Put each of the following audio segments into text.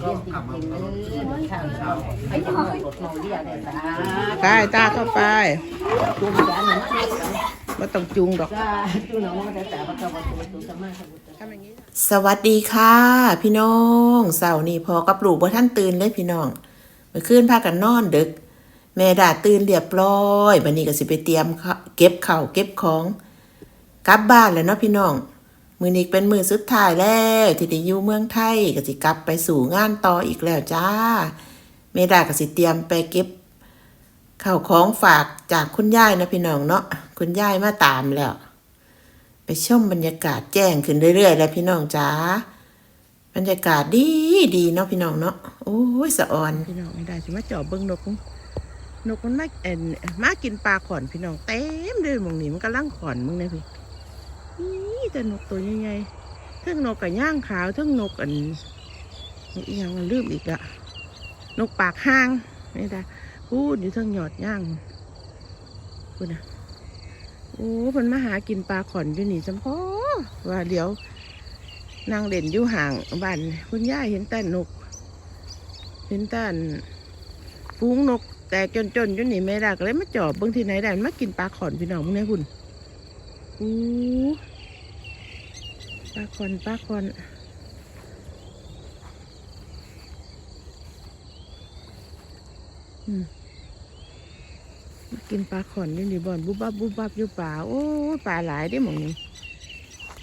เรียนจริงๆเลยทางเขาไอ้ยังกดมองเรียกเลยนะไปตาเข้าไปจุ่มยาหนึ่งไม่ต้องจุงดอกก็จุ่มน้องแต่แต่ว่าก็ว่าตัวตัวสมาสมุทรทำอย่างนี้สวัสดีค่ะ พี่น้องเสาร์นี้พอกับลูกบ่ท่านตื่นเลยพี่น้องเมื่อคืนพากันนอนดึก แม่ดาตื่นเรียบร้อยบัดนี้ก็สิไปเตรียมข้าวเก็บข้าวเก็บของกลับบ้านแล้วเนาะพี่น้อง มือนี้เป็นมือสุดท้ายแล้วที่ได้อยู่เมืองไทยก็สิกลับไปสู่งานต่ออีกแล้วจ้าแม่ดาก็สิเตรียมไปเก็บข้าวของฝากจากคุณยายนะพี่น้องเนาะคุณยายมาตามแล้ว ไปชมบรรยากาศแจ้งขึ้นเรื่อยๆ แล้วพี่น้องจ๋าบรรยากาศดีดีเนาะพี่น้องเนาะโอ้ยสะออนพี่น้องไม่ได้สิมาจาะเบิ้งนกนกมันมาเอ็นมากินปลาขอนพี่น้องเต็มเลยมองนี้มันกำลังขอนมึงเนี่ยพี่ แต่นกตัวใหญ่ๆทั้งนกกับย่างขาวทั้งนกอันนกอีหยังมันลืมอีกอะนกปากห้างนี่ตาพูดอยู่ทั้งหยอดย่างพูดนะโอ้มันมาหากินปลาขอนอยู่นี่จำพอว่าเดี๋ยวนางเด่นอยู่ห่างบ้านคุณย่าเห็นแต่นก เห็นแต่ฟูงนก แต่จนๆอยู่นี่ไม่ได้ก็เลยมาจอบบิ่งทีไหนได้มากินปลาขอนพี่น้องมึงเนี่ยคุณอู้ ปลาขอนปลาขอนอืมากินปลาขอนยู่นี่บ่อนบุบบับบุบบับอยู่ป่าโอ้ปลาหลายได้หมองนี้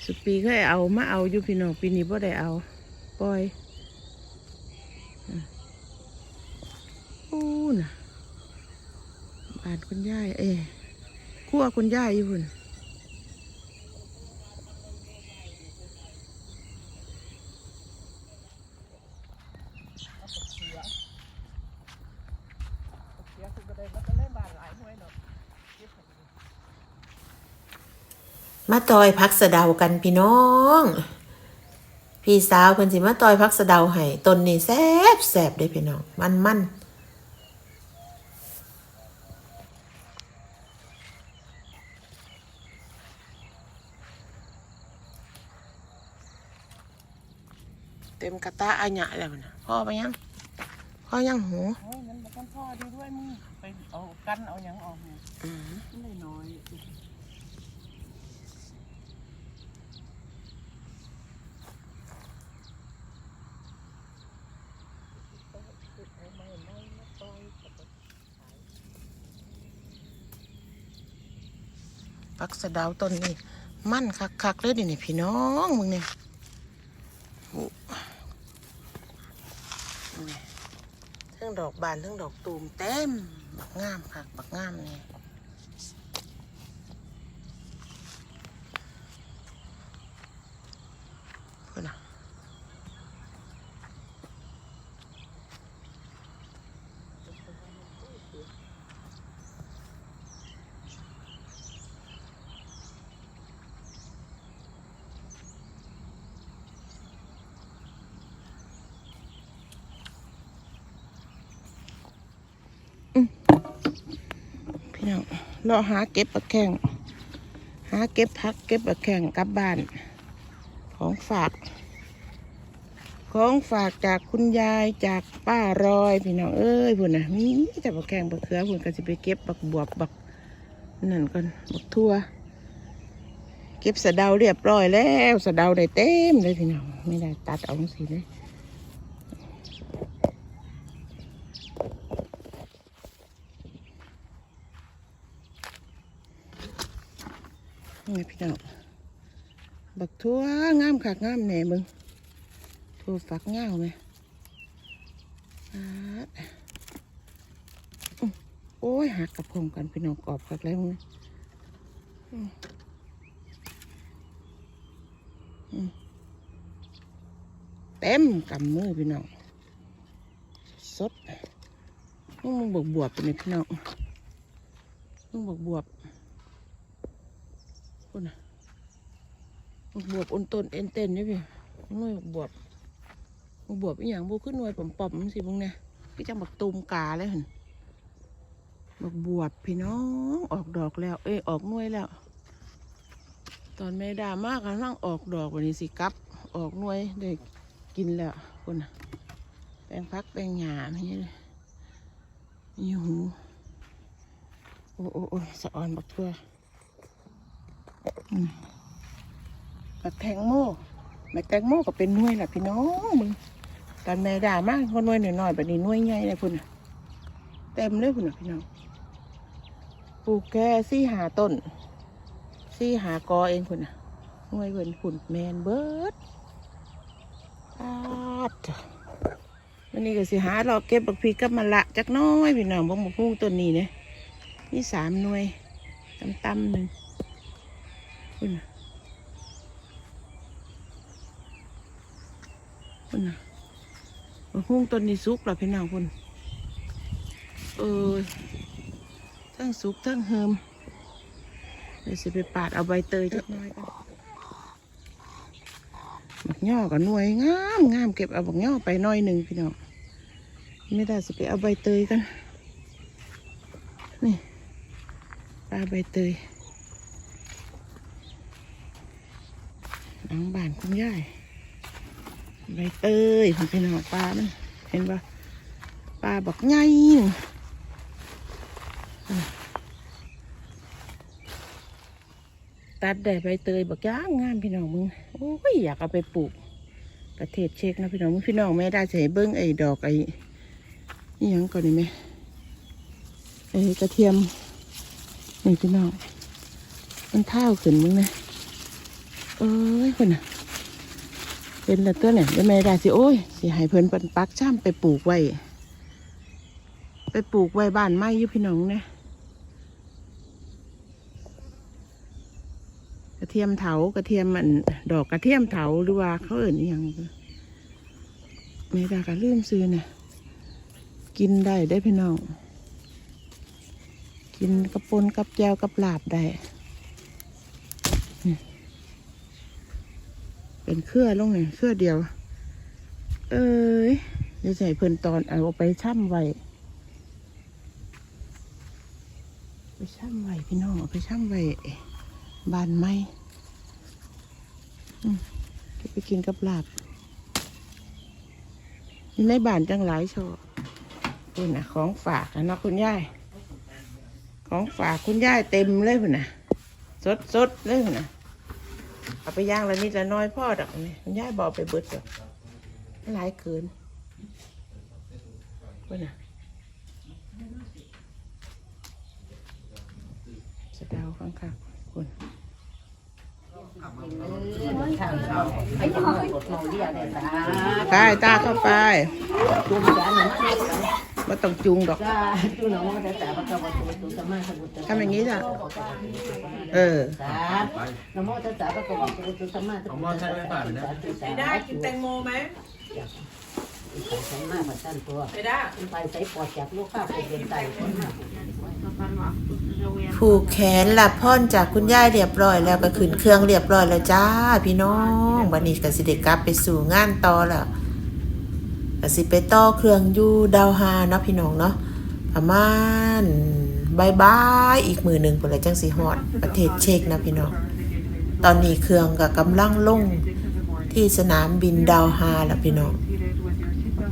สุดปีเคยเอามาเอาอยู่พี่น้องปีนี้บ่ได้เอาปล่อยอู้น่ะบานคุณยายเอ้ยขั้วคุณยายอยู่พุ่นเสียคุณก็ได้มาก็เล่นบ้านหลายห้วยดอก มาตอยพักสะเดากันพี่น้อง พี่สาวเพิ่นสิมาตอยพักสะเดาให้ต้นนี่แซ่บแซ่บเด้พี่น้อง มันมันๆเต็มกระตะอาหยะแล้วนะพ่อไปยังพ่อยังหูโอ้ยมันมันพ่อดีด้วยมึงไปเอากันเอาอย่างออกเนี่ย อืมไม่น้อย พักสะดาวต้นนี่มั่นคักๆเลยดินี่พี่น้องมึงเนี่ยโอ้นี่เทั้งดอกบานทั้งดอกตูมเต็ม บักงามคักบักงามเนี่ย พี่น้องรอหาเก็บปลาแข้งหาเก็บพักเก็บปลาแข้งกลับบ้าน ของฝาก ของฝากจากคุณยายจากป้ารอยพี่น้องเอ้ยพุ่นนะมีแต่บักแข้งบักเขือพุ่นก็จะไปเก็บบักบวบบักนั่นก่อนบักทั่วเก็บสะเดาเรียบร้อยแล้วสะเดาได้เต็มเลยพี่น้องไม่ได้ตัดเอาสิเลย นี่ไงพี่น้องบักทั่วงามขากงามแหน่มึงทั่วฝักเงาไหมโอ้ยหักกับพงกันพี่น้องกรอบคักแล้วนะเต็มกำมือพี่น้องสดมึงบวบบวบไปนี่พี่น้องมึงบวบบวบคุณน่ะมึง บวบอ้นต้นเอ็นเต้นนี่พี่มึงบวบบวบอีหยังบูขึ้นหน่วยปอมๆมึงสิมึงเนี่ยพี่จังบักตูมกาเลยเห็นบักบวบพี่น้องออกดอกแล้ว เอ้ยออกหน่วยแล้ว ตอนไม่ดามากกำลังออกดอกวันนี้สิกลับ ออกหน่วยได้กินแล้วคนนะแปลงพักแปลงหญ้าอย่างนี้เลยมีหูโอ้โอ้โอ้สะออนบักทั่วอืม บักแตงโมบักแตงโมก็เป็นน่วยแหละพี่น้องมึงตอนแม่ด่ามากคนหน่วยหน่อยๆแบบนี้น่วยใหญ่เลยพุ่นน่ะเต็มเลยพุ่นน่ะพี่น้องปลูกแค่สี่หาต้นสี่หากอเองพุ่นน่ะน่วยเวินพุ่นแมนเบิร์ดอาดวันนี้ก็สิหาเราเก็บบักพริกกับมะละจักน้อยพี่น้องบ่มาพุ่งต้นนี้เนี่ยมีสามหน่วยตำๆหนึ่งคุณน่ คุณน่ะบักพุ่งต้นนี้สุกแล้วพี่น้องคุณเออทั้งสุกทั้งเฮิมเดี๋ยวสิไปปาดเอาใบเตยจักหน้อยกันบักย่อกับหน่วยงามงามเก็บเอาบักย่อไปหน้อยหนึ่งพี่น้องไม่ได้สิไปเอาใบเตยกันนี่ปลาใบเตยหลังบ้านคุณยาย ใบเตยคุณพี่น้องปลามันเห็นปะปลาบักใหญ่อะตัดได้ใบเตยบักย่างงามพี่น้องมึงโอ้ยอยากเอาไปปลูก ประเทศเช็กนะพี่น้องมึงพี่น้องไม่ได้ให้เบิ้งไอ้ดอกไอ้นี่ยังก่อนดีไหมไอ้กระเทียมนี่พี่น้องมันเท่าขึ้นมึงนะเอ้ยคนน่ะ เป็นแต่ตัวเนี่ยเดี๋ยวแม่ได้สิโอ้ยสิให้เพลินปันปักช่ำไปปลูกไว้ ไปปลูกไว้บ้านไม้ยู่พี่น้องเนะกระเทียมเถากระเทียมมันดอกกระเทียมเถาหรือว่าเขาเอิ่นอย่างแม่ดาก็ลืมซื้อเนี่ยกินได้ได้พี่น้อง กินกระปนกับแจวกับลาบได้ เป็นเครือลงเนี่ยเครือเดียว เอ้ยจะใส่เพิ่นตอนเอาไปช่ำไว้ไปช่ำไว้พี่น้องไปช่ำไว้บานไม้อืมจะไปกินกับลาบอยู่ในบ้านจังหลายโชอบคุณนะของฝากนะคุณยายของฝากคุณยายเต็มเลยคุณนะสดสดๆเลยคุณนะ เอาไปย่างละนิดละน้อยพ่อดอกนี่คุณยายบอกไปเบิดดอกหลายเกินคุณนะสะเดาข้างๆคุณข้างเขาไอ้ยังกดเมาเรียได้สาไปตาเข้าไปจุ่มจานนั้น ไม่ต้องจุงดอก จ้าจุ่มน้องได้สาพระเจ้าวัตถุตุสมาสมุทรทำอย่างนี้จ้ะเออ สาน้ำมตัสสะพระเจ้าวัตถุตุสมาสมุทรเอาหม้อใส่ไว้ก่อนนะไม่ได้กินแตงโมไหมใส่มาเหมือนกันตัวไม่ได้ไปใส่ปอดจากลูกข้าไปเดินไตคนมาผูกแขนหลับพ่อนจากคุณยายเรียบร้อยแล้วก็ขึ้นเครื่องเรียบร้อยแล้วจ้า พี่น้องวันนี้ก็สิเด็กกลับไปสู่งานต่อแล้ว ก็สิไปต่อเครื่องอยู่ดาวฮาเนาะพี่น้องเนาะประมาณบายบายอีกมือหนึ่งคนละจังสีฮอดประเทศเช็กนะพี่น้อง ตอนนี้เครื่องก็กำลังลงที่สนามบินดาวฮาล้วพี่น้อง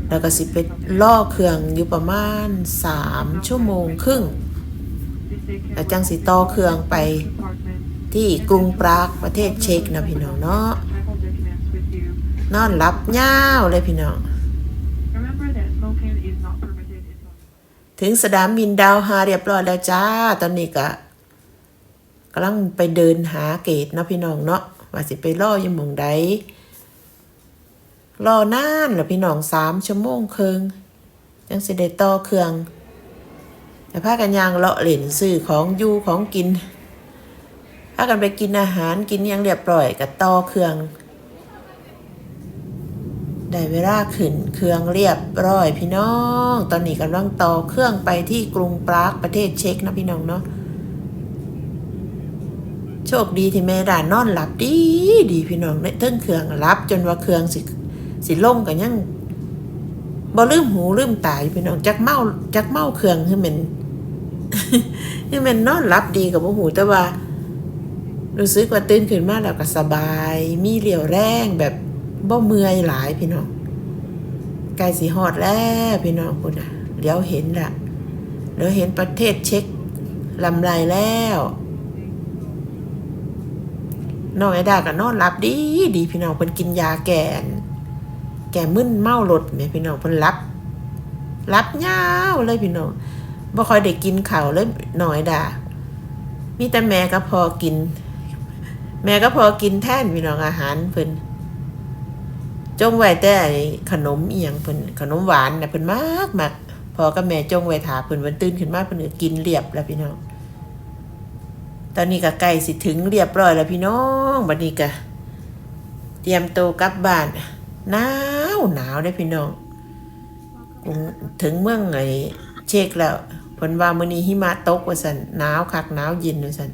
แล้วก็สิไปล่อเครื่องอยู่ประมาณสามชั่วโมงครึ่งแล้วจังสิต่อเครื่องไปที่กรุงปรากประเทศเช็กนะพี่น้องเนาะนอนรับยาวเลยพี่น้อง ถึงสนามบินดาวฮาเรียบร้อยแล้วจ้า ตอนนี้ก็กำลังไปเดินหาเกตเนาะพี่น้องเนาะว่าสิไปล่ออยู่มองใดรอนานเหรอพี่น้องสามชั่วโมงครึ่งจังสิได้ต่อเครื่องแต่พากันยางเลาะเหล่นซื้อของยูของกินพากันไปกินอาหารกินยังเรียบร้อยกับต่อเครื่อง ได้เวลาขึ้นเครื่องเรียบร้อยพี่น้อง ตอนนี้กำลังต่อเครื่องไปที่กรุงปรากประเทศเช็กนะพี่น้องเนาะโชคดีที่แม่ด่านนอนหลับดีดีพี่น้องในเทิงเครื่องรับ จนว่าเครื่องสิสิล่มกันยังบ่ลืมหูลืมตายพี่น้องจักเมาจักเมาเครื่องคือมันคือมันนอนหลับดีกับบ่หูแต่ว่ารู้สึกว่าตื่นขึ้นมาแล้วก็สบาย มีเรี่ยวแรงแบบ บ่เมื่อยหลายพี่น้องกล้สิฮอดแล้วพี่น้องพุ่นะเดี๋ยวเห็นละเดี๋ยวเห็นประเทศเช็คลำไรแล้วน้องไอดาก็นอนหลับดีดีพี่น้องเพิ่นกินยาแก่นแก่มึนเมารถแม่พี่น้องเพิ่นรับรับยาวเลยพี่น้องบ่ค่อยได้กินข้าวเลยน้องไอ้ดามีแต่แม่ก็พอกิน แม่ก็พอกินแท่นพี่น้องอาหารเพิ่น จงไว้แต่ไอ้ขนมเอียงเพิ่นขนมหวานน่ะเพิ่นมากมากพอกับแม่จงไว้ถาเพิ่นวันตื่นขึ้นมาเพิ่นก็กินเรียบแล้วพี่น้อง ตอนนี้ก็ใกล้สิถึงเรียบร้อยแล้วพี่น้องบัดนี้ก็เตรียมตัวกลับบ้านหนาวหนาวได้พี่น้องถึงเมืองไอเช็คแล้วเพิ่นว่ามื้อนี้หิมะตกว่าซั่นหนาวคักหนาวเย็นว่าซั่น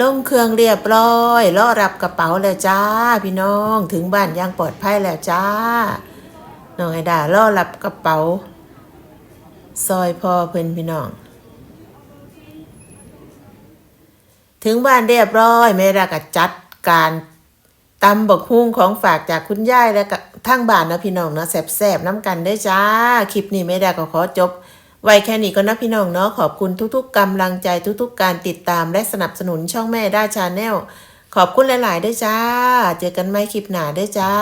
ลงเครื่องเรียบร้อยรอรับกระเป๋าแล้วจ้า พี่น้องถึงบ้านย่างปลอดภัยแล้วจ้าน้องไอดารอรับกระเป๋า ซอยพอเพิ่นพี่น้อง ถึงบ้านเรียบร้อยแม่ดาก็จัดการตำบกฮุ่งของฝากจากคุณยายและทั้งบ้านนะพี่น้องนะแซ่บๆน้ำกันได้จ้าคลิปนี้แม่ดาก็ขอจบ ไว้แค่นี้ก็นะพี่น้องเนาะขอบคุณทุกๆกำลังใจทุกๆ การติดตามและสนับสนุนช่องแม่ด้าชาแนลขอบคุณหลายๆด้วยจ้า เจอกันใหม่คลิปหน้าด้วยจ้า